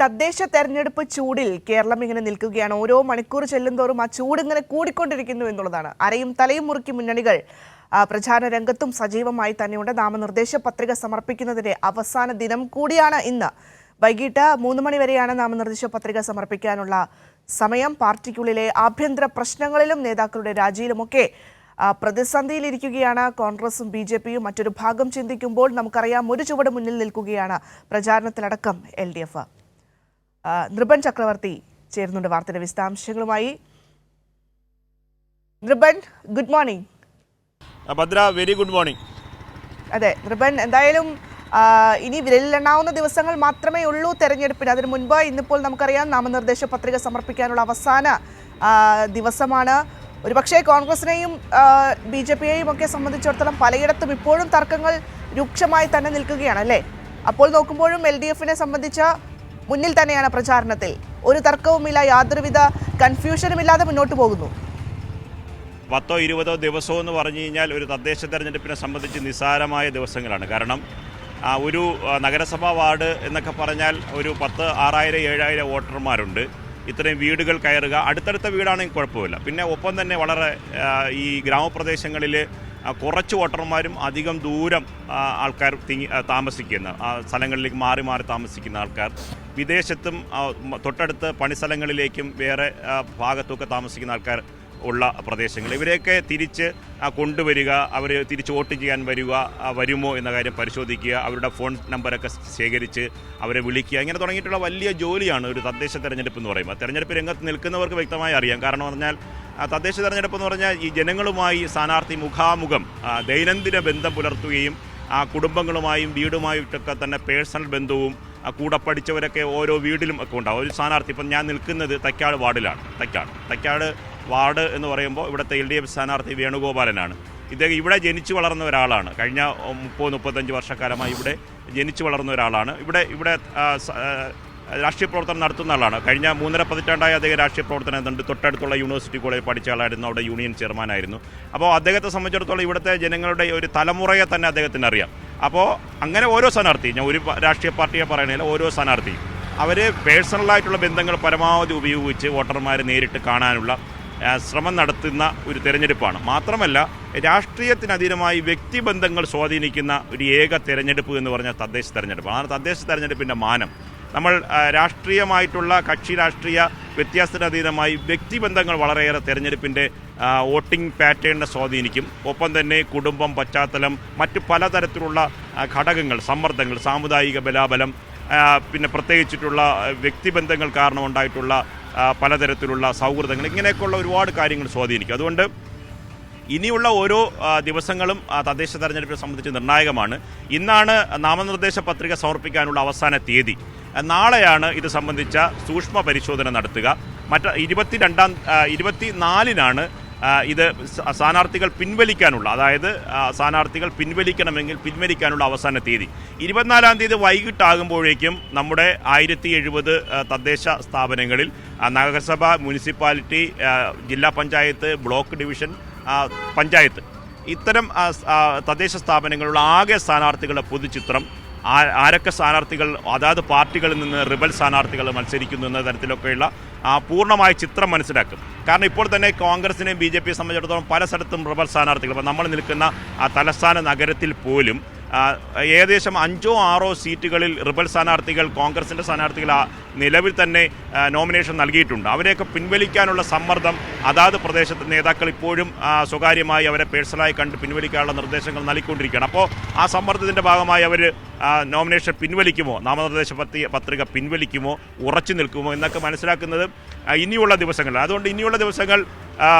തദ്ദേശ തെരഞ്ഞെടുപ്പ് ചൂടിൽ കേരളം ഇങ്ങനെ നിൽക്കുകയാണ്. ഓരോ മണിക്കൂർ ചെല്ലുന്തോറും ആ ചൂട് ഇങ്ങനെ കൂടിക്കൊണ്ടിരിക്കുന്നു എന്നുള്ളതാണ്. അരയും തലയും മുറുക്കി മുന്നണികൾ പ്രചാരണ രംഗത്തും സജീവമായി തന്നെയുണ്ട്. നാമനിർദ്ദേശ പത്രിക സമർപ്പിക്കുന്നതിന്റെ അവസാന ദിനം കൂടിയാണ് ഇന്ന്. വൈകിട്ട് മൂന്ന് മണി വരെയാണ് നാമനിർദ്ദേശ പത്രിക സമർപ്പിക്കാനുള്ള സമയം. പാർട്ടിക്കുള്ളിലെ ആഭ്യന്തര പ്രശ്നങ്ങളിലും നേതാക്കളുടെ രാജിയിലുമൊക്കെ പ്രതിസന്ധിയിലിരിക്കുകയാണ് കോൺഗ്രസും ബി ജെ പിയും. മറ്റൊരു ഭാഗം ചിന്തിക്കുമ്പോൾ നമുക്കറിയാം ഒരു ചുവട് മുന്നിൽ നിൽക്കുകയാണ് പ്രചാരണത്തിലടക്കം L D F. Nripan Chakravarthy ചേരുന്നുണ്ട് വാർത്തയുടെ വിശദാംശങ്ങളുമായി. Nripan good morning Bhadra very good morning അതെ നൃപൻ എന്തായാലും ഇനി വിരലിലെണ്ണാവുന്ന ദിവസങ്ങൾ മാത്രമേ ഉള്ളൂ തെരഞ്ഞെടുപ്പിന്. അതിനു മുൻപ് ഇന്നിപ്പോൾ നമുക്കറിയാം നാമനിർദ്ദേശ പത്രിക സമർപ്പിക്കാനുള്ള അവസാന ദിവസമാണ്. ഒരുപക്ഷേ കോൺഗ്രസിനെയും ബി ജെ പിയെയും ഒക്കെ സംബന്ധിച്ചിടത്തോളം പലയിടത്തും ഇപ്പോഴും തർക്കങ്ങൾ രൂക്ഷമായി തന്നെ നിൽക്കുകയാണ് അല്ലേ? അപ്പോൾ നോക്കുമ്പോഴും എൽ ഡി എഫിനെ സംബന്ധിച്ച മുന്നിൽ തന്നെയാണ് പ്രചാരണത്തിൽ. ഒരു തർക്കവുമില്ല യാതൊരുവിധ കൺഫ്യൂഷനും ഇല്ലാതെ മുന്നോട്ട് പോകുന്നു. പത്തോ ഇരുപതോ ദിവസമോ എന്ന് പറഞ്ഞു കഴിഞ്ഞാൽ ഒരു തദ്ദേശ തെരഞ്ഞെടുപ്പിനെ സംബന്ധിച്ച് നിസ്സാരമായ ദിവസങ്ങളാണ്. കാരണം ഒരു നഗരസഭാ വാർഡ് എന്നൊക്കെ പറഞ്ഞാൽ ഒരു പത്ത് ആറായിരം ഏഴായിരം വോട്ടർമാരുണ്ട്. ഇത്രയും വീടുകൾ കയറുക അടുത്തടുത്ത വീടാണെങ്കിൽ കുഴപ്പമില്ല. പിന്നെ ഒപ്പം തന്നെ വളരെ ഈ ഗ്രാമപ്രദേശങ്ങളിൽ കുറച്ച് വോട്ടർമാരും അധികം ദൂരം ആൾക്കാർ തിങ്ങി താമസിക്കുന്ന സ്ഥലങ്ങളിലേക്ക് മാറി മാറി താമസിക്കുന്ന ആൾക്കാർ. വിദേശത്തും തൊട്ടടുത്ത് പണി തൊട്ടടുത്ത് പണിസ്ഥലങ്ങളിലേക്കും വേറെ ഭാഗത്തൊക്കെ താമസിക്കുന്ന ആൾക്കാർ ഉള്ള പ്രദേശങ്ങൾ. ഇവരെയൊക്കെ തിരിച്ച് കൊണ്ടുവരിക അവർ തിരിച്ച് വോട്ട് ചെയ്യാൻ വരിക വരുമോ എന്ന കാര്യം പരിശോധിക്കുക അവരുടെ ഫോൺ നമ്പറൊക്കെ ശേഖരിച്ച് അവരെ വിളിക്കുക. ഇങ്ങനെ തുടങ്ങിയിട്ടുള്ള വലിയ ജോലിയാണ് ഒരു തദ്ദേശ തെരഞ്ഞെടുപ്പ് എന്ന് പറയുമ്പോൾ. തെരഞ്ഞെടുപ്പ് രംഗത്ത് നിൽക്കുന്നവർക്ക് വ്യക്തമായി അറിയാം. കാരണം പറഞ്ഞാൽ തദ്ദേശ തെരഞ്ഞെടുപ്പ് എന്ന് പറഞ്ഞാൽ ഈ ജനങ്ങളുമായി സ്ഥാനാർത്ഥി മുഖാമുഖം ദൈനംദിന ബന്ധം പുലർത്തുകയും ആ കുടുംബങ്ങളുമായും വീടുമായും ഒക്കെ തന്നെ പേഴ്സണൽ ബന്ധവും ആ കൂടെ പഠിച്ചവരൊക്കെ ഓരോ വീട്ടിലും ഒക്കെ ഉണ്ടാവും. ഒരു സ്ഥാനാർത്ഥി ഇപ്പം ഞാൻ നിൽക്കുന്നത് തക്കാട് വാർഡിലാണ്. തക്കാട്. തക്കാട് വാർഡ് എന്ന് പറയുമ്പോൾ ഇവിടുത്തെ എൽ ഡി എഫ് സ്ഥാനാർത്ഥി വേണുഗോപാലനാണ്. ഇദ്ദേഹം ഇവിടെ ജനിച്ചു വളർന്ന ഒരാളാണ്. കഴിഞ്ഞ മുപ്പത് മുപ്പത്തഞ്ച് വർഷക്കാലമായി ഇവിടെ ജനിച്ചു വളർന്ന ഒരാളാണ്. ഇവിടെ ഇവിടെ രാഷ്ട്രീയ പ്രവർത്തനം നടത്തുന്ന ആളാണ്. കഴിഞ്ഞ മൂന്നര പതിറ്റാണ്ടായി അദ്ദേഹം രാഷ്ട്രീയ പ്രവർത്തനം നടത്തുന്നുണ്ട്. തൊട്ടടുത്തുള്ള യൂണിവേഴ്സിറ്റി കോളേജ് പഠിച്ച ആളായിരുന്നു അവിടെ യൂണിയൻ ചെയർമാനായിരുന്നു. അപ്പോൾ അദ്ദേഹത്തെ സംബന്ധിച്ചിടത്തോളം ഇവിടുത്തെ ജനങ്ങളുടെ ഒരു തലമുറയെ തന്നെ അദ്ദേഹത്തിന് അറിയാം. അപ്പോൾ അങ്ങനെ ഓരോ സ്ഥാനാർത്ഥി ഞാൻ ഒരു രാഷ്ട്രീയ പാർട്ടിയെ പറയണില്ല ഓരോ സ്ഥാനാർത്ഥി അവർ പേഴ്സണലായിട്ടുള്ള ബന്ധങ്ങൾ പരമാവധി ഉപയോഗിച്ച് വോട്ടർമാരെ നേരിട്ട് കാണാനുള്ള ശ്രമം നടത്തുന്ന ഒരു തെരഞ്ഞെടുപ്പാണ്. മാത്രമല്ല രാഷ്ട്രീയത്തിനധീനമായി വ്യക്തിബന്ധങ്ങൾ സ്വാധീനിക്കുന്ന ഒരു ഏക തെരഞ്ഞെടുപ്പ് എന്ന് പറഞ്ഞാൽ തദ്ദേശ തെരഞ്ഞെടുപ്പ് അതാണ് തദ്ദേശ തെരഞ്ഞെടുപ്പിന്റെ മാനം. നമ്മൾ രാഷ്ട്രീയമായിട്ടുള്ള കക്ഷി രാഷ്ട്രീയ വ്യത്യാസത്തിനതീതമായി വ്യക്തിബന്ധങ്ങൾ വളരെയേറെ തെരഞ്ഞെടുപ്പിന്റെ വോട്ടിംഗ് പാറ്റേണിനെ സ്വാധീനിക്കും. ഒപ്പം തന്നെ കുടുംബം പശ്ചാത്തലം മറ്റ് പലതരത്തിലുള്ള ഘടകങ്ങൾ സമ്മർദ്ദങ്ങൾ സാമുദായിക ബലാബലം പിന്നെ പ്രത്യേകിച്ചിട്ടുള്ള വ്യക്തിബന്ധങ്ങൾ കാരണം ഉണ്ടായിട്ടുള്ള പലതരത്തിലുള്ള സൗഹൃദങ്ങൾ ഇങ്ങനെയൊക്കെയുള്ള ഒരുപാട് കാര്യങ്ങൾ സ്വാധീനിക്കും. അതുകൊണ്ട് ഇനിയുള്ള ഓരോ ദിവസങ്ങളും തദ്ദേശ തെരഞ്ഞെടുപ്പിനെ സംബന്ധിച്ച് നിർണായകമാണ്. ഇന്നാണ് നാമനിർദ്ദേശ പത്രിക സമർപ്പിക്കാനുള്ള അവസാന തീയതി. നാളെയാണ് ഇത് സംബന്ധിച്ച സൂക്ഷ്മ പരിശോധന നടത്തുക. മറ്റ് ഇരുപത്തിരണ്ടാം ഇരുപത്തിനാലിനാണ് ഇത് സ്ഥാനാർത്ഥികൾ പിൻവലിക്കാനുള്ള അതായത് സ്ഥാനാർത്ഥികൾ പിൻവലിക്കണമെങ്കിൽ പിൻവലിക്കാനുള്ള അവസാന തീയതി. ഇരുപത്തിനാലാം തീയതി വൈകിട്ടാകുമ്പോഴേക്കും നമ്മുടെ ആയിരത്തി എഴുപത് തദ്ദേശ സ്ഥാപനങ്ങളിൽ നഗരസഭ മുനിസിപ്പാലിറ്റി ജില്ലാ പഞ്ചായത്ത് ബ്ലോക്ക് ഡിവിഷൻ പഞ്ചായത്ത് ഇത്തരം തദ്ദേശ സ്ഥാപനങ്ങളിലുള്ള ആകെ സ്ഥാനാർത്ഥികളുടെ പൊതുചിത്രം ആരൊക്കെ സ്ഥാനാർത്ഥികൾ അതാത് പാർട്ടികളിൽ നിന്ന് റിബൽ സ്ഥാനാർത്ഥികൾ മത്സരിക്കുന്നു എന്ന തരത്തിലൊക്കെയുള്ള ആ പൂർണമായ ചിത്രം മനസ്സിലാക്കും. കാരണം ഇപ്പോൾ തന്നെ കോൺഗ്രസിനെയും ബി ജെ പിയെ സംബന്ധിച്ചിടത്തോളം പല സ്ഥലത്തും റിബൽ സ്ഥാനാർത്ഥികൾ. അപ്പോൾ നമ്മൾ നിൽക്കുന്ന ആ തലസ്ഥാന നഗരത്തിൽ പോലും ഏകദേശം അഞ്ചോ ആറോ സീറ്റുകളിൽ റിബൽ സ്ഥാനാർത്ഥികൾ കോൺഗ്രസിന്റെ സ്ഥാനാർത്ഥികൾ നിലവിൽ തന്നെ നോമിനേഷൻ നൽകിയിട്ടുണ്ട്. അവരെയൊക്കെ പിൻവലിക്കാനുള്ള സമ്മർദ്ദം അതാത് പ്രദേശത്തെ നേതാക്കൾ ഇപ്പോഴും സ്വകാര്യമായി അവരെ പേഴ്സണലായി കണ്ട് പിൻവലിക്കാനുള്ള നിർദ്ദേശങ്ങൾ നൽകിക്കൊണ്ടിരിക്കുകയാണ്. അപ്പോൾ ആ സമ്മർദ്ദത്തിന്റെ ഭാഗമായി അവർ നോമിനേഷൻ പിൻവലിക്കുമോ? നാമനിർദ്ദേശ പത്രിക പിൻവലിക്കുമോ? ഉറച്ചു നിൽക്കുമോ? എന്നൊക്കെ മനസ്സിലാക്കുന്നത് ഇനിയുള്ള ദിവസങ്ങളിൽ. അതുകൊണ്ട് ഇനിയുള്ള ദിവസങ്ങൾ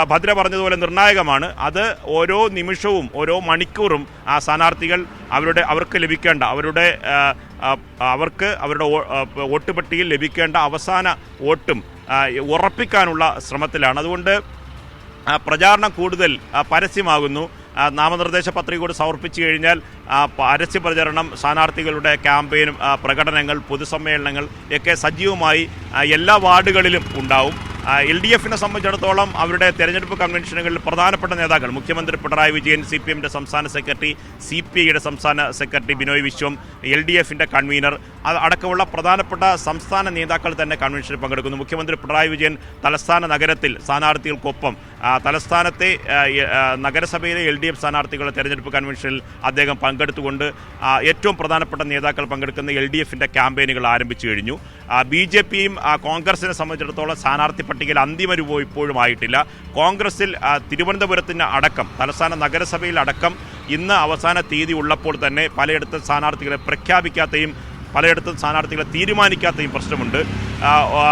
ഭദ്ര പറഞ്ഞതുപോലെ നിർണായകമാണ്. അത് ഓരോ നിമിഷവും ഓരോ മണിക്കൂറും ആ സ്ഥാനാർത്ഥികൾ അവരുടെ അവർക്ക് ലഭിക്കേണ്ട അവരുടെ അവർക്ക് അവരുടെ വോ- വോട്ട് പട്ടികയിൽ ലഭിക്കേണ്ട അവസാന വോട്ടും ഉറപ്പിക്കാനുള്ള ശ്രമത്തിലാണ്. അതുകൊണ്ട് പ്രചാരണം കൂടുതൽ പരസ്യമാകുന്നു. നാമനിർദ്ദേശ പത്രിക കൂടി സമർപ്പിച്ചു കഴിഞ്ഞാൽ ആ, പരസ്യ പ്രചരണം സ്ഥാനാർത്ഥികളുടെ ക്യാമ്പയിനും പ്രകടനങ്ങൾ പൊതുസമ്മേളനങ്ങൾ ഒക്കെ സജീവമായി എല്ലാ വാർഡുകളിലും ഉണ്ടാവും. എൽ ഡി എഫിനെ സംബന്ധിച്ചിടത്തോളം അവരുടെ തെരഞ്ഞെടുപ്പ് കൺവെൻഷനുകളിൽ പ്രധാനപ്പെട്ട നേതാക്കൾ മുഖ്യമന്ത്രി പിണറായി വിജയൻ സി പി എമ്മിന്റെ സംസ്ഥാന സെക്രട്ടറി സി പി ഐയുടെ സംസ്ഥാന secretary Binoy Viswam L D എഫിന്റെ കൺവീനർ അടക്കമുള്ള പ്രധാനപ്പെട്ട സംസ്ഥാന നേതാക്കൾ തന്നെ കൺവെൻഷനിൽ പങ്കെടുക്കുന്നു. മുഖ്യമന്ത്രി പിണറായി വിജയൻ തലസ്ഥാന നഗരത്തിൽ സ്ഥാനാർത്ഥികൾക്കൊപ്പം തലസ്ഥാനത്തെ നഗരസഭയിലെ എൽ ഡി എഫ് സ്ഥാനാർത്ഥികളുടെ തെരഞ്ഞെടുപ്പ് കൺവെൻഷനിൽ അദ്ദേഹം പങ്കെടുത്തുകൊണ്ട് ഏറ്റവും പ്രധാനപ്പെട്ട നേതാക്കൾ പങ്കെടുക്കുന്ന എൽ ഡി എഫിന്റെ ക്യാമ്പയിനുകൾ ആരംഭിച്ചു കഴിഞ്ഞു. ബി ജെ പിയും കോൺഗ്രസിനെ സംബന്ധിച്ചിടത്തോളം സ്ഥാനാർത്ഥി പട്ടികയിൽ അന്തിമ രൂപം ഇപ്പോഴും ആയിട്ടില്ല. കോൺഗ്രസിൽ തിരുവനന്തപുരത്തിന് അടക്കം തലസ്ഥാന നഗരസഭയിൽ അടക്കം ഇന്ന് അവസാന തീയതി ഉള്ളപ്പോൾ തന്നെ പലയിടത്തും സ്ഥാനാർത്ഥികളെ പ്രഖ്യാപിക്കാത്തയും പലയിടത്തും സ്ഥാനാർത്ഥികളെ തീരുമാനിക്കാത്തയും പ്രശ്നമുണ്ട്.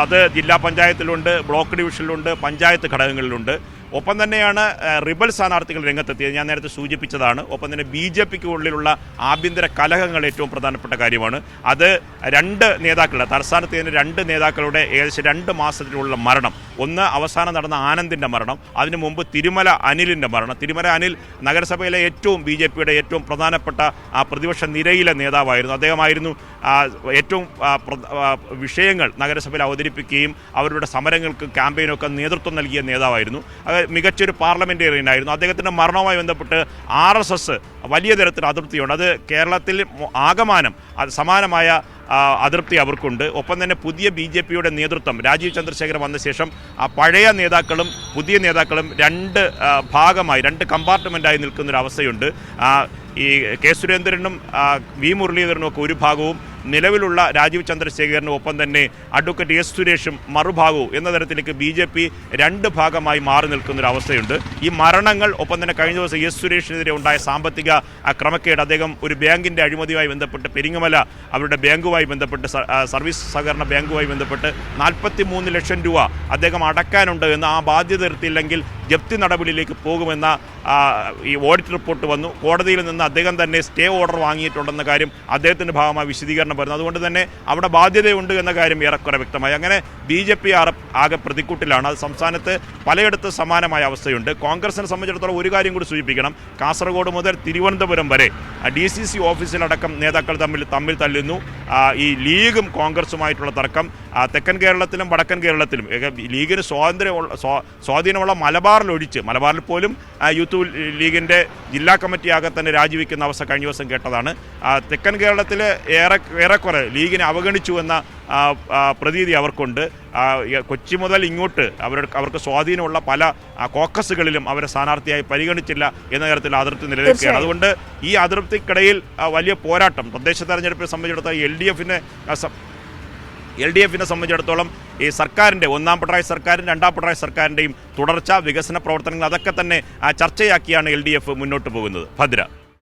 അത് ജില്ലാ പഞ്ചായത്തിലുണ്ട് ബ്ലോക്ക് ഡിവിഷനിലുണ്ട് പഞ്ചായത്ത് ഘടകങ്ങളിലുണ്ട്. ഒപ്പം തന്നെയാണ് റിബൽ സ്ഥാനാർത്ഥികൾ രംഗത്തെത്തിയത്. ഞാൻ നേരത്തെ സൂചിപ്പിച്ചതാണ്. ഒപ്പം തന്നെ ബി ജെ പിക്ക് ഉള്ളിലുള്ള ആഭ്യന്തര കലഹങ്ങൾ ഏറ്റവും പ്രധാനപ്പെട്ട കാര്യമാണ്. അത് രണ്ട് നേതാക്കളുടെ തലസ്ഥാനത്ത് തന്നെ രണ്ട് നേതാക്കളുടെ ഏകദേശം രണ്ട് മാസത്തിലുള്ള മരണം. ഒന്ന് അവസാനം നടന്ന ആനന്ദിന്റെ മരണം അതിനു മുമ്പ് തിരുമല അനിലിന്റെ മരണം. തിരുമല അനിൽ നഗരസഭയിലെ ഏറ്റവും ബി ജെ പിയുടെ ഏറ്റവും പ്രധാനപ്പെട്ട ആ പ്രതിപക്ഷ നിരയിലെ നേതാവായിരുന്നു. അദ്ദേഹമായിരുന്നു ഏറ്റവും വിഷയങ്ങൾ നഗരസഭയിൽ അവതരിപ്പിക്കുകയും അവരുടെ സമരങ്ങൾക്ക് ക്യാമ്പയിനൊക്കെ നേതൃത്വം നൽകിയ നേതാവായിരുന്നു. മികച്ചൊരു പാർലമെന്റേറിയൻ ആയിരുന്നു അദ്ദേഹത്തിന്റെ മരണവുമായി ബന്ധപ്പെട്ട് ആർ എസ് എസ് വലിയ തരത്തിൽ അതൃപ്തിയുണ്ട്. അത് കേരളത്തിൽ ആകമാനം സമാനമായ അതൃപ്തി അവർക്കുണ്ട്. ഒപ്പം തന്നെ പുതിയ ബി ജെ പിയുടെ നേതൃത്വം രാജീവ് ചന്ദ്രശേഖരൻ വന്ന ശേഷം ആ പഴയ നേതാക്കളും പുതിയ നേതാക്കളും രണ്ട് ഭാഗമായി രണ്ട് കമ്പാർട്ട്മെന്റായി നിൽക്കുന്നൊരവസ്ഥയുണ്ട്. ഈ കെ സുരേന്ദ്രനും വി മുരളീധരനും ഒക്കെ ഒരു ഭാഗവും നിലവിലുള്ള രാജീവ് ചന്ദ്രശേഖരനും ഒപ്പം തന്നെ അഡ്വക്കേറ്റ് എസ് സുരേഷും മറുഭാഗവും എന്ന തരത്തിലേക്ക് ബി ജെ പി രണ്ട് ഭാഗമായി മാറി നിൽക്കുന്നൊരവസ്ഥയുണ്ട്. ഈ മരണങ്ങൾ ഒപ്പം തന്നെ കഴിഞ്ഞ ദിവസം എസ് സുരേഷിനെതിരെ ഉണ്ടായ സാമ്പത്തിക ക്രമക്കേട് അദ്ദേഹം ഒരു ബാങ്കിന്റെ അഴിമതിയുമായി ബന്ധപ്പെട്ട് പെരിങ്ങമല അവരുടെ ബാങ്കുമായി ബന്ധപ്പെട്ട് സർവീസ് സഹകരണ ബാങ്കുമായി ബന്ധപ്പെട്ട് നാൽപ്പത്തി ലക്ഷം രൂപ അദ്ദേഹം അടക്കാനുണ്ട് എന്ന് ആ ബാധ്യത എടുത്തില്ലെങ്കിൽ ജപ്തി നടപടിയിലേക്ക് പോകുമെന്ന ഈ ഓഡിറ്റ് റിപ്പോർട്ട് വന്നു. കോടതിയിൽ നിന്ന് അദ്ദേഹം തന്നെ സ്റ്റേ ഓർഡർ വാങ്ങിയിട്ടുണ്ടെന്ന കാര്യം അദ്ദേഹത്തിന്റെ ഭാഗമായി വിശദീകരണം വരുന്നു. അതുകൊണ്ട് തന്നെ അവിടെ ബാധ്യതയുണ്ട് എന്ന കാര്യം ഏറെക്കുറെ വ്യക്തമായി. അങ്ങനെ ബി ജെ പി ആകെ പ്രതിക്കൂട്ടിലാണ്. അത് സംസ്ഥാനത്ത് പലയിടത്തും സമാനമായ അവസ്ഥയുണ്ട്. കോൺഗ്രസിനെ സംബന്ധിച്ചിടത്തോളം ഒരു കാര്യം കൂടി സൂചിപ്പിക്കണം. കാസർഗോഡ് മുതൽ തിരുവനന്തപുരം വരെ ഡി സി സി ഓഫീസിലടക്കം നേതാക്കൾ തമ്മിൽ തമ്മിൽ തല്ലുന്നു. ഈ ലീഗും കോൺഗ്രസുമായിട്ടുള്ള തർക്കം. തെക്കൻ കേരളത്തിലും വടക്കൻ കേരളത്തിലും ലീഗിന് സ്വാതന്ത്ര്യമുള്ള സ്വാ- സ്വാധീനമുള്ള മലബാറിലൊഴിച്ച് മലബാറിൽ പോലും യൂത്ത് ലീഗിന്റെ ജില്ലാ കമ്മിറ്റിയാകെ തന്നെ രാജിവെക്കുന്ന അവസ്ഥ കഴിഞ്ഞ ദിവസം കേട്ടതാണ്. തെക്കൻ കേരളത്തിൽ ഏറെ ഏറെക്കുറെ ലീഗിനെ അവഗണിച്ചു എന്ന പ്രതീതി അവർക്കുണ്ട്. കൊച്ചി മുതൽ ഇങ്ങോട്ട് അവരുടെ അവർക്ക് സ്വാധീനമുള്ള പല കോക്കസുകളിലും അവരെ സ്ഥാനാർത്ഥിയായി പരിഗണിച്ചില്ല എന്ന തരത്തിൽ അതിർത്തി നിലനിൽക്കുകയാണ്. അതുകൊണ്ട് ഈ അതിർത്തിക്കിടയിൽ വലിയ പോരാട്ടം തദ്ദേശ തെരഞ്ഞെടുപ്പിനെ സംബന്ധിച്ചിടത്തോളം എൽ ഡി എഫിന് എൽ ഡി എഫിനെ സംബന്ധിച്ചിടത്തോളം ഈ സർക്കാരിന്റെ ഒന്നാം പിണറായി സർക്കാരും രണ്ടാം പിണറായി സർക്കാരിന്റെയും തുടർച്ച വികസന പ്രവർത്തനങ്ങൾ അതൊക്കെ തന്നെ ചർച്ചയാക്കിയാണ് എൽ മുന്നോട്ട് പോകുന്നത്. ഭദ്ര.